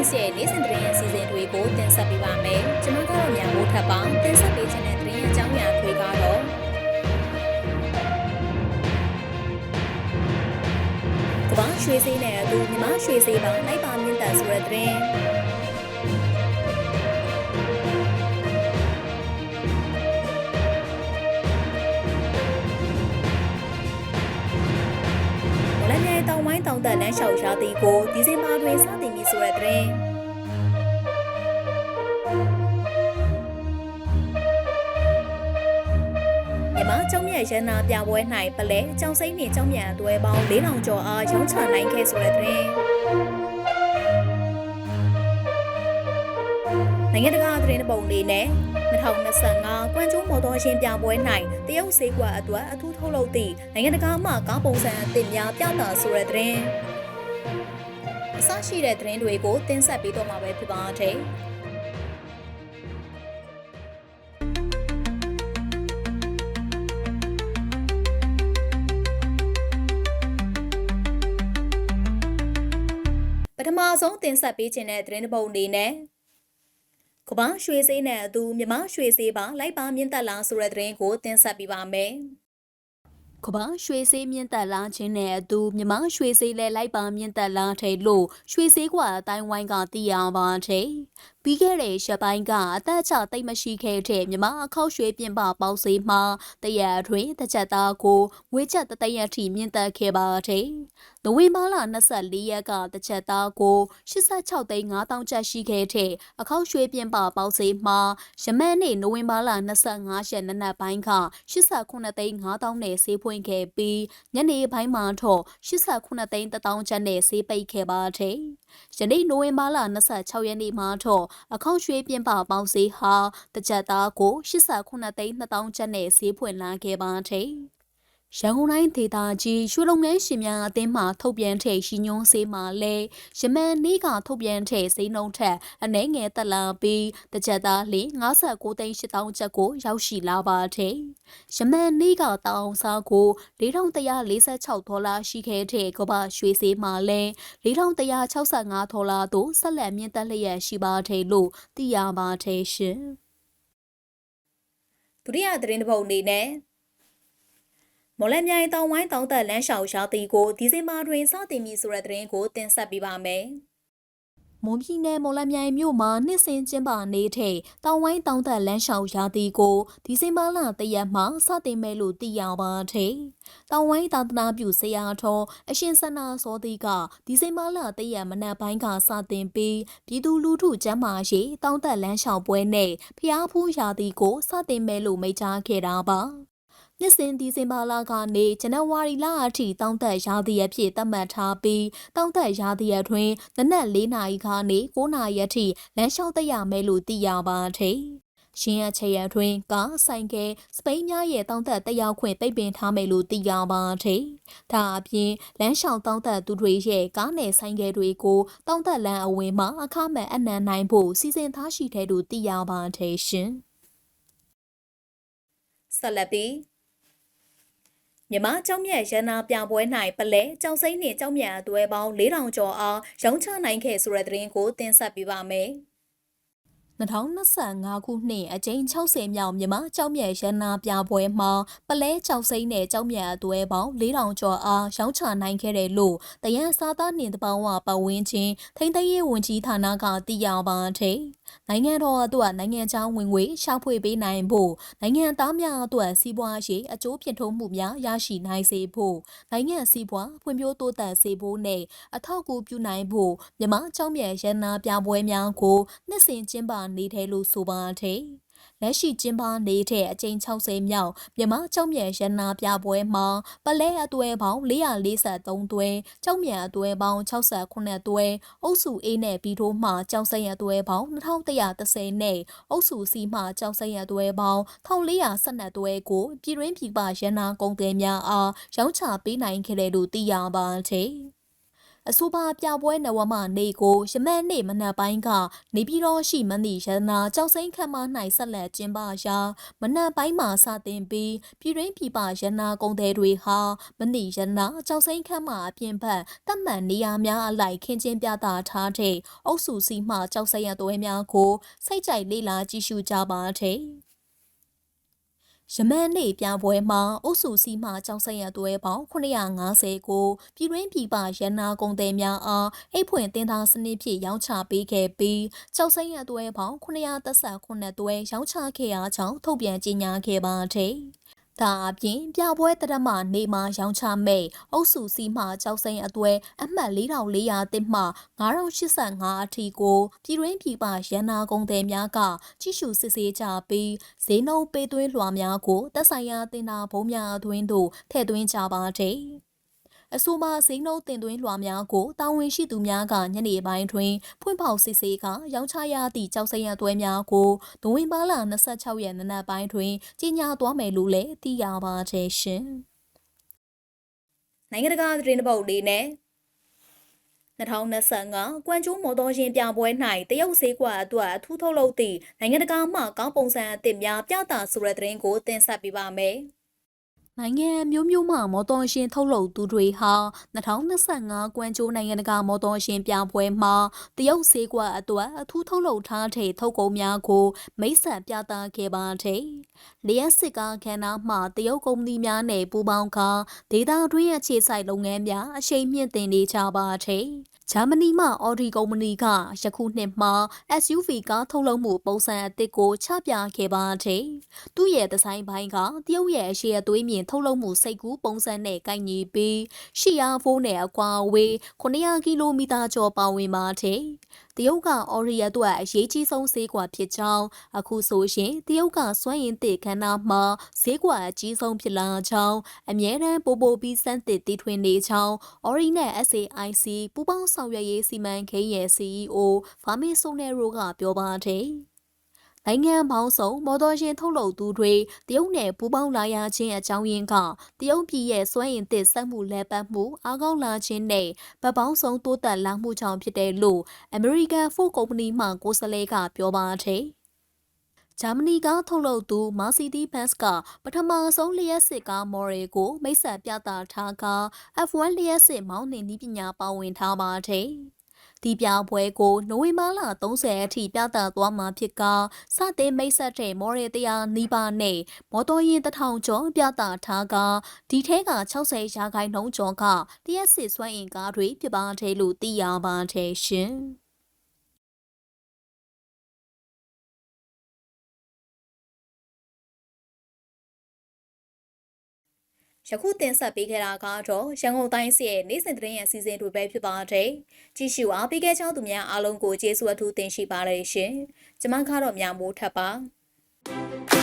News ရဲ့နေ့စဉ်သတင်းအစီအစဉ်တွေကိုတင်ဆက်ပေးပါမယ်။ကျွန်မကတော့မြန်မိုးထပ်ပါတင်ဆက်ပေးခြင်းတဲ့သတင်းအကြောင်းအရာတွေကတော့ကမ္ဘာရွှေစည်းနဲ့အတူမြန်မာရွှေစည်းပါလိုက်ပါမြင့်တက်ဆိုတဲ့သတင်း မြိုင်တောင်ဝိုင်းတောင်တက်လမ်းလျှောက်ရှားသည်ကိုဒီဇင်ဘာတွင်စတင်ပြီဆိုတဲ့သတင်းမြန်မာကျောင်းမြတ်ရန်နာပြပွဲ၌ပလဲကျောင်းစိမ့်နှင့်ကျောင်းမြတ်အတွဲပေါင်း4000ကျော်အားရုံးချနိုင်ခဲ့ဆိုတဲ့သတင်းနိုင်ငံတကာသတင်းပုံလေးနဲ့ 2025ကွမ်ကျိုးမော်တော်ရှင်ပြပွဲ၌တရုတ်ဆေးကွက်အတွက်အထူးထုတ်လုပ်သည့်နိုင်ငံတကာမှကားပုံစံအသစ်များပြသဆိုတဲ့သတင်းအစရှိတဲ့သတင်းတွေကိုတင်ဆက်ပေးတော့မှာပဲဖြစ်ပါတယ်။ပထမဆုံးတင်ဆက်ပေးခြင်းတဲ့သတင်းတစ်ပုဒ်အနေနဲ့ ကမ္ဘာရွှေစေးနဲ့အတူမြမရွှေစေးပါလိုက်ပါမြင့်တက်လာဆိုတဲ့သတင်းကိုတင်ဆက်ပေးပါမယ်။ ကမ္ဘာရွှေစေးမြင့်တက်လာခြင်းနဲ့အတူမြမရွှေစေးလည်းလိုက်ပါမြင့်တက်လာတယ်လို့ရွှေစေးကွာအတိုင်းဝိုင်းကသိရပါတယ်။ပြီးခဲ့တဲ့ရက်ပိုင်းကအသက်ချသိမ့်မရှိခဲ့တဲ့မြမအခောက်ရွှေပြင်ပပေါက်စေးမှာတရက်အတွင်းတစ်ချက်သားကိုငွေချက်တသိန်းအထိမြင့်တက်ခဲ့ပါတယ်။နိုဝင်ဘာလ24ရက်ကတစ်ချက်သားကို86သိန်း5000ကျပ်ရှိခဲ့တဲ့အခောက်ရွှေပြင်ပပေါက်စေးမှာယမန်နေ့နိုဝင်ဘာလ25ရက်နနက်ပိုင်းက89သိန်း5000နဲ့ဈေးဖွင့်ခဲ့ပြီးညနေပိုင်းမှာတော့89သိန်း1000ကျပ်နဲ့ဈေးပိတ်ခဲ့ပါတယ်။ယနေ့နိုဝင်ဘာလ26ရက်နေ့မှာတော့အခေါက်ရွှေပြင်ပပေါင်းဈေးဟာတကြက်သားကို89သိန်း2000ကျပ်နဲ့ဈေးဖွင့်လာခဲ့ပါတယ်။ ရန်ကုန်တိုင်းဒေသကြီးရွှေလုံငန်းရှင်များအသင်းမှထုတ်ပြန်တဲ့ရှိညွန်းစေးမှာလဲယမန်နေ့ကထုတ်ပြန်တဲ့ဈေးနှုန်းထက်အနည်းငယ်တက်လာပြီးတကြက်သားလ59သိန်း8000ကျပ်ကိုရောက်ရှိလာပါတယ်။ယမန်နေ့ကတောင်စားကို4146ဒေါ်လာရှိခဲ့တဲ့ကမ္ဘာရွှေဈေးမှာလဲ4165ဒေါ်လာသို့ဆက်လက်မြင့်တက်လျက်ရှိပါတယ်လို့သိရပါတယ်ရှင်။ဒုတိယသတင်းတစ်ပုဒ်အနေနဲ့ မော်လမြိုင်တောင်ဝိုင်းတောင်သက်လမ်းလျှောက်ရှားတီကိုဒီဇင်ဘာတွင်စတင်ပြီဆိုတဲ့သတင်းကိုတင်ဆက်ပေးပါမယ်။မွန်ပြည်နယ်မော်လမြိုင်မြို့မှာနှစ်စဉ်ကျင်းပနေတဲ့တောင်ဝိုင်းတောင်သက်လမ်းလျှောက်ရာသီကိုဒီဇင်ဘာလတရက်မှစတင်မယ်လို့သိရပါတယ်။တောင်ဝိုင်းသာသနာပြုဆရာတော်အရှင်ဆန္နာစောတိကဒီဇင်ဘာလတရက်မနက်ပိုင်းကစတင်ပြီးပြည်သူလူထုကျမ်းမာရေးတောင်သက်လမ်းလျှောက်ပွဲနဲ့ဖျားဖူးရာသီကိုစတင်မယ်လို့မိန့်ကြားခဲ့တာပါ။ နှစ်စဉ်ဒီဇင်ဘာလကနေဇန်နဝါရီလအထိတောင်းသက်ရာသီအဖြစ်သတ်မှတ်ထားပြီးတောင်းသက်ရာသီအတွင်းနနက်၄နာရီကနေ9နာရီအထိလမ်းလျှောက်သက်ရမယ်လို့သိရပါတယ်။ရှင်ရချေရတွင်ကဆိုင်ကဲစပိန်များရဲ့တောင်းသက်တက်ရောက်ခွင့်ပိတ်ပင်ထားမယ်လို့သိရပါတယ်။ဒါအပြင်လမ်းလျှောက်တောင်းသက်သူတွေရဲ့ကားနယ်ဆိုင်ကဲတွေကိုတောင်းသက်လမ်းအဝင်မှာအခမဲ့အနံနိုင်ဖို့စီစဉ်ထားရှိတဲ့လို့သိရပါတယ်ရှင်။ဆက်လက်ပြီး မြမကျောင်းမြတ်ရန်နာပြပွဲ၌ပလဲကျောင်းစိမ့်နှင့်ကျောင်းမြတ်အသွဲပေါင်း4000ကျော်အားရောင်းချနိုင်ခဲ့ဆိုတဲ့သတင်းကိုတင်ဆက်ပေးပါမယ်။2025ခုနှစ်အကြိမ်60မြောက်မြမကြောက်မြတ်ရန်နာပြပွဲမှာပလဲကြောက်စိမ့်နဲ့ကြောက်မြတ်အသွဲပေါင်း4000ကျော်အားရောင်းချနိုင်ခဲ့တယ်လို့တရန်စားသားနှင့်တပောင်းဝပတ်ဝန်းကျင်ထိမ့်သိမ်းရေးဝန်ကြီးဌာနကသိရပါတယ်။ နိုင်ငံတော်အတွက်နိုင်ငံခြားဝင်ငွေရှာဖွေပေးနိုင်ဖို့နိုင်ငံသားများအတွက်စီးပွားရေးအကျိုးဖြစ်ထွန်းမှုများရရှိနိုင်စေဖို့နိုင်ငံစီးပွားဖွံ့ဖြိုးတိုးတက်စေဖို့နဲ့အထောက်အကူပြုနိုင်ဖို့မြမကြောက်မြတ်ရန်နာပြပွဲများကိုနှစ်စဉ်ကျင်းပနေတယ်လို့ဆိုပါတယ်။ လက်ရှိကျင်းပနေတဲ့အကြိမ်60မြောက်မြမကျောက်မြန်ရနာပြပွဲမှာပလဲအသွဲပေါင်း443သွဲကျောက်မြန်အသွဲပေါင်း68သွဲအုပ်စု A နဲ့ B တို့မှကျောက်စိမ်းအသွဲပေါင်း2130နဲ့အုပ်စု C မှကျောက်စိမ်းအသွဲပေါင်း1412သွဲကိုပြည်တွင်းပြည်ပရနာကုန်သည်များအားရောင်းချပေးနိုင်ခဲ့တယ်လို့သိရပါတယ်။ အဆိုပါပြပွဲနဝမနေ့ကိုရမန်နေ့မနက်ပိုင်းကနေပြည်တော်ရှိမန္တိရတနာကြောက်စိမ်းခမ်းမ၌ဆက်လက်ကျင်းပရာမနက်ပိုင်းမှာစတင်ပြီးပြည်ရင်းပြည်ပရတနာကုန်သည်တွေဟာမန္တိရတနာကြောက်စိမ်းခမ်းမအပြင်ဘက်တတ်မှတ်နေရာများအလိုက်ခင်းကျင်းပြသထားတဲ့အုပ်စုစီမှကြောက်စက်ရသွဲများကိုစိတ်ကြိုက်လေးလာကြည့်ရှုကြပါတဲ့ ယမန်နေ့ပြပွဲမှာအုပ်စုစီမှကြောက်ဆက်ရသွဲပေါင်း950ကိုပြည်တွင်းပြည်ပရန်နာကုန်သည်များအားအိတ်ဖွင့်တင်သားစနစ်ဖြင့်ရောင်းချပေးခဲ့ပြီးကြောက်ဆက်ရသွဲပေါင်း939သွဲရောင်းချခဲ့အားကြောင့်ထုတ်ပြန်ကြေညာခဲ့ပါသည် ဒါအပြင်ပြပွဲတရမနေမှာရောင်းချမဲ့အုပ်စုစီမှကြောက်စိမ်းအသွဲအမှတ်4400တစ်မှ9085အထိကိုပြည်တွင်းပြည်ပရန်နာကုန်သည်များကကြီးစုစစ်ဆေးကြပြီးဈေးနှုန်းပေးသွင်းလွှာများကိုတက်ဆိုင်ရာတင်တာဘုံများအတွင်းသို့ထည့်သွင်းကြပါတဲ့ အဆိုပါစိန်နှုတ်တင်သွင်းလွှာများကိုတာဝန်ရှိသူများကညနေပိုင်းတွင်ဖွင့်ပေါက်စစ်ဆေးကရောင်းချရသည့်ကြောက်စရံသွဲများကိုဒဝင်ပါလာ26ရက်နနက်ပိုင်းတွင်ကြီးညာသွားမယ်လို့လည်းသိရပါတယ်ရှင်။နိုင်ငံတကာသတင်းတပုတ်လေးနဲ့2025ကွမ်ကျိုးမော်တော်ယာဉ်ပြပွဲ၌တရုတ်ဈေးကွက်အတွက်အထူးထုတ်လုပ်သည့်နိုင်ငံတကာမှကောင်းပုံစံအသစ်များပြသဆိုတဲ့သတင်းကိုတင်ဆက်ပေးပါမယ်။ နိုင်ငံမျိုးမျိုးမှမော်တော်ရှင်ထုတ်လုပ်သူတွေဟာ2025ကွမ်ကျိုးနိုင်ငံတကာမော်တော်ရှင်ပြပွဲမှာတရုတ်ဈေးကွက်အတွက်အထူးထုတ်လုပ်ထားတဲ့ထုတ်ကုန်များကိုမိတ်ဆက်ပြသခဲ့ပါတယ်။လျှက်စစ်ကားခန္ဓာမှတရုတ်ကုမ္ပဏီများနဲ့ပူးပေါင်းကာဒေတာတွင်းအခြေစိုက်လုပ်ငန်းများအရှိန်မြင့်တင်နေကြပါတယ်။ ဂျာမနီမှအော်ဒီကုမ္ပဏီကယခုနှစ်မှာ SUV ကားထုတ်လုပ်မှုပုံစံအသစ်ကိုချပြခဲ့ပါတယ်။သူ့ရဲ့ဒီဇိုင်းပိုင်းကတရုတ်ရဲ့အရှိအသွေးမြင်ထုတ်လုပ်မှုစိတ်ကူးပုံစံနဲ့ကိုက်ညီပြီးရှီယာဖိုးနဲ့အကွာအဝေး900ကီလိုမီတာကျော်ပါဝင်ပါတယ်။တရုတ်ကအော်ရီအတွက်အရေးကြီးဆုံးဈေးကွက်ဖြစ်ကြောင်းအခုဆိုရင်တရုတ်ကစွမ်းရည်သစ်ခန္ဓာမှာဈေးကွက်အကြီးဆုံးဖြစ်လာကြောင်းအမြဲတမ်းပိုပိုပြီးစမ်းသစ်တည်ထွင်နေကြောင်းအော်ရီနဲ့ SAIC ပူးပေါင်းဆောင်ရွက်ရေးစီမံကိန်းရဲ့ CEO ဖာမီဆိုနယ်ရိုကပြောပါတယ် နိုင်ငံပေါင်းစုံမော်တော်ယာဉ်ထုတ်လုပ်သူတွေတရုတ်နယ်ပူးပေါင်းလာရခြင်းအကြောင်းရင်းကတရုတ်ပြည်ရဲ့စွမ်းအင်သစ်စက်မှုလဲပတ်မှုအားကောင်းလာခြင်းနဲ့ဗတ်ပေါင်းစုံတိုးတက်လာမှုကြောင့်ဖြစ်တယ်လို့ American Ford Company မှကိုယ်စားလှယ်ကပြောပါတယ်ဂျာမနီကထုတ်လုပ်သူ Mercedes-Benz ကပထမဆုံးလျှက်စစ်ကား model ကိုမိတ်ဆက်ပြသထားက F1 လျှက်စစ်မောင်းနှင်နည်းပညာပါဝင်ထားပါတယ်။ ဒီပြပွဲကိုနိုဝင်ဘာလ30အထိပြသသွားမှာဖြစ်ကစတင်မိတ်ဆက်တဲ့မော်ရတရားနီးပါးနဲ့မော်တော်ယာဉ်တစ်ထောင်ကျော်ပြသထားကဒီထဲက60ရာခိုင်နှုန်းကျော်ကတရက်စစ်စွမ်းအင်ကားတွေဖြစ်ပါတယ်လို့သိရပါတယ်ရှင်။ ယခုတင်ဆက်ပေးခဲ့တာကတော့ရန်ကုန်တိုင်းစီရဲ့နေ့စဉ်သတင်းရဲ့အစီအစဉ်တွေပဲဖြစ်ပါတယ်။ကြည့်ရှုအားပေးခဲ့ကြသူများအားလုံးကိုကျေးဇူးအထူးတင်ရှိပါတယ်ရှင်။ကျွန်မကတော့မြမိုးထပ်ပါ။